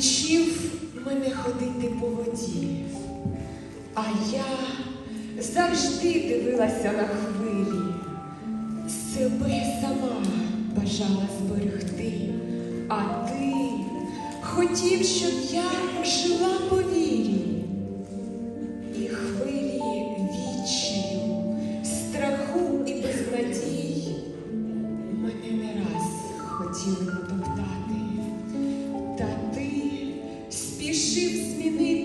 вчив мене ходити по воді, а я завжди дивилася на хвилі, себе сама бажала зберегти, а ти хотів, щоб я жила по спішив змінити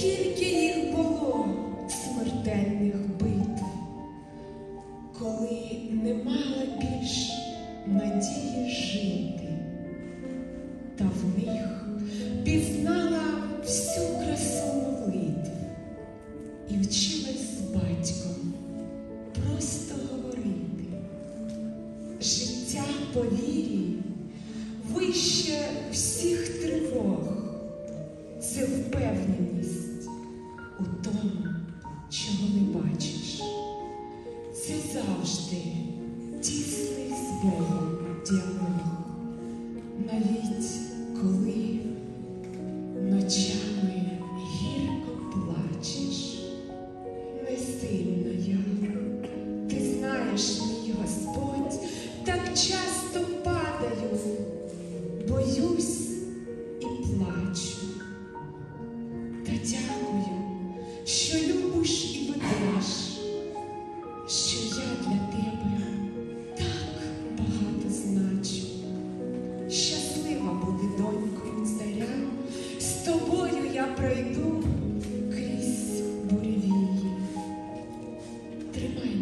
скільки їх було смертельних битв, коли не мала більш надії жити, та в них пізнала всю красу молитв і вчилась з батьком просто говорити. Життя по вірі вище всіх тривог. Це завжди тісний з Богом діалог, навіть коли ночами гірко плачеш. Не сильно я, ти знаєш, мій Господь, так часто падаю, боюсь і плачу. Та дякую, що любиш і ведеш, тобою я пройду крізь буревії. Тримай.